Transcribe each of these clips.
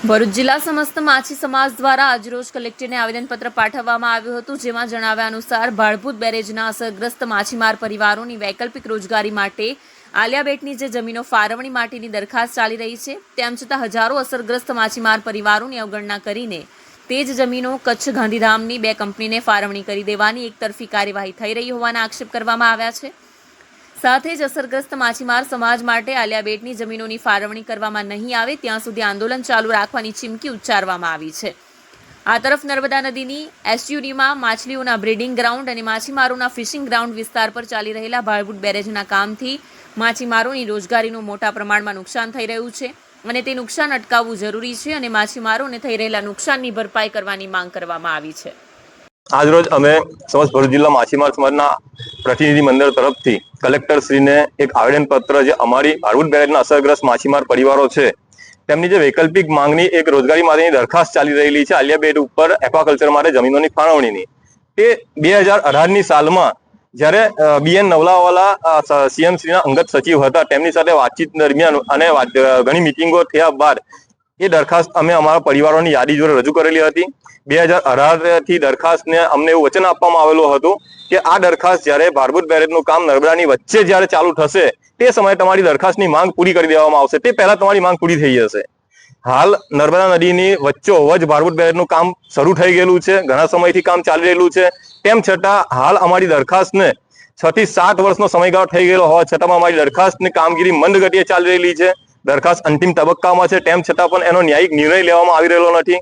ભરૂચ જિલ્લા સમસ્ત માછી સમાજ દ્વારા આજરોજ કલેક્ટરને આવેદનપત્ર પાઠવવામાં આવ્યું હતું, જેમાં જણાવ્યા અનુસાર ભાડભૂત બેરેજના અસરગ્રસ્ત માછીમાર પરિવારોની વૈકલ્પિક રોજગારી માટે આલિયાબેટની જે જમીનો ફાળવણી માટેની દરખાસ્ત ચાલી રહી છે, તેમ છતાં હજારો અસરગ્રસ્ત માછીમાર પરિવારોની અવગણના કરીને તે જ જમીનો કચ્છ ગાંધીધામની બે કંપનીને ફાળવણી કરી દેવાની એકતરફી કાર્યવાહી થઈ રહી હોવાના આક્ષેપ કરવામાં આવ્યા છે. સાથે જ અસરગ્રસ્ત માછીમાર સમાજ માટે આલિયાબેટની જમીનોની ફાળવણી કરવામાં નહીં આવે, ત્યાં સુધી આંદોલન ચાલુ રાખવાની ચીમકી ઉચ્ચારવામાં આવી છે. આ તરફ નર્મદા નદીની એસયુડીમાં માછલીઓના બ્રીડિંગ ગ્રાઉન્ડ અને માછીમારોના ફિશિંગ ગ્રાઉન્ડ વિસ્તાર પર ચાલી રહેલા ભાળભૂટ બેરેજના કામથી માછીમારોની રોજગારીનું મોટા પ્રમાણમાં નુકસાન થઈ રહ્યું છે અને તે નુકસાન અટકાવવું જરૂરી છે અને માછીમારોને થઈ રહેલા નુકસાનની ભરપાઈ કરવાની માંગ કરવામાં આવી છે. આજરોજ અમે સમસ્ત ભરૂચ જિલ્લા માછીમાર સમાજના પ્રતિનિધિ મંડળ તરફથી કલેક્ટર શ્રીને એક આવેદનપત્ર જે અમારી ભાડભૂત બેરેજના અસરગ્રસ્ત માછીમાર પરિવારો છે, તેમની જે વૈકલ્પિક માંગણી એક રોજગારી માટેની દરખાસ્ત ચાલી રહેલી છે આલિયા બેટ ઉપર એક્વાકલ્ચર માટે જમીનોની ફાળવણીની. તે બે હજાર અઢારની સાલમાં જ્યારે બીએન નવલાવાલા સીએમ શ્રીના અંગત સચિવ હતા, તેમની સાથે વાતચીત દરમિયાન અને ઘણી મિટિંગો થયા બાદ એ દરખાસ્ત અમે અમારા પરિવારોની યાદી જોડે રજૂ કરેલી હતી. બે હજાર અઢારથી દરખાસ્તને અમને એવું વચન આપવામાં આવેલું હતું કે આ દરખાસ્ત જ્યારે ભારભૂત બેરેજનું કામ નર્મદાની વચ્ચે જ્યારે ચાલુ થશે, તે સમયે તમારી દરખાસ્તની માંગ પૂરી કરી દેવામાં આવશે. તે પહેલા તમારી માંગ પૂરી થઈ જશે હાલ નર્મદા નદીની વચ્ચોવચ ભારભૂત બેરેજનું કામ શરૂ થઈ ગયેલું છે, ઘણા સમયથી કામ ચાલી રહેલું છે. તેમ છતાં હાલ અમારી દરખાસ્તને છ થી સાત વર્ષનો સમયગાળો થઈ ગયેલો હોવા છતાં અમારી દરખાસ્તની કામગીરી મંદ ગતિએ ચાલી રહેલી છે. દરખાસ્ત અંતિમ તબક્કામાં છે. તેમ છતાં પણ એનો ન્યાયિક નિર્ણય લેવામાં આવી રહેલો નથી.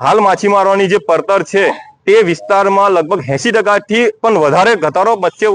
હાલ માછીમારોની જે પડતર છે તે વિસ્તારમાં લગભગ એસી ટકાથી પણ વધારે ઘટાડો મત્સ્ય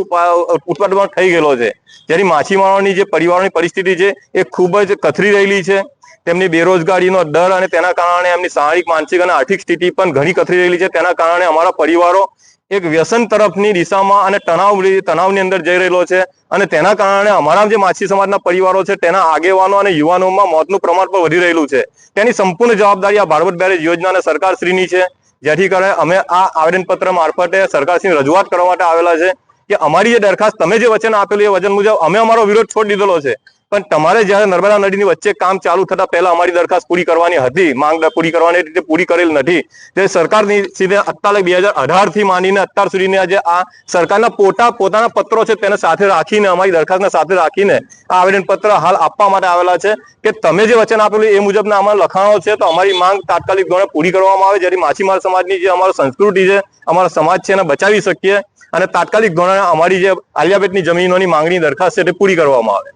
ઉત્પાદનમાં થઈ ગયેલો છે. જ્યારે માછીમારોની જે પરિવારોની પરિસ્થિતિ છે એ ખૂબ જ કથરી રહેલી છે. તેમની બેરોજગારીનો દર અને તેના કારણે એમની શારીરિક, માનસિક અને આર્થિક સ્થિતિ પણ ઘણી કથરી રહેલી છે. તેના કારણે અમારા પરિવારો એક વ્યસન તરફની દિશામાં અને તણાવ તણાવની અંદર જઈ રહેલો છે અને તેના કારણે અમારા જે માછી સમાજના પરિવારો છે તેના આગેવાનો અને યુવાનોમાં મોતનું પ્રમાણ પણ વધી રહેલું છે. તેની સંપૂર્ણ જવાબદારી આ ભારવટ બેરેજ યોજના અને સરકારશ્રીની છે. જેથી કરે અમે આ આવેદનપત્ર મારફતે સરકારશ્રીની રજૂઆત કરવા માટે આવેલા છે કે અમારી જે દરખાસ્ત તમે જે વચન આપેલું એ વચન મુજબ અમે અમારો વિરોધ છોડી દીધેલો છે. પણ તમારે જ્યારે નર્મદા નદીની વચ્ચે કામ ચાલુ થતા પહેલા અમારી દરખાસ્ત પૂરી કરવાની હતી, માંગ પૂરી કરવાની રીતે પૂરી કરેલ નથી. જે સરકારની સીધે અત્યારે બે હજાર અઢારથી માંડીને અત્યાર સુધીની આજે આ સરકારના પોતા પોતાના પત્રો છે તેને સાથે રાખીને, અમારી દરખાસ્તને સાથે રાખીને આ આવેદનપત્ર હાલ આપવા માટે આવેલા છે કે તમે જે વચન આપેલું એ મુજબના અમારા લખાણો છે તો અમારી માંગ તાત્કાલિક ધોરણે પૂરી કરવામાં આવે જેથી માછીમાર સમાજની જે અમારો સંસ્કૃતિ છે, અમારો સમાજ છે એને બચાવી શકીએ અને તાત્કાલિક ધોરણે અમારી જે આલિયાબેટની જમીનોની માંગણી દરખાસ્ત છે તે પૂરી કરવામાં આવે.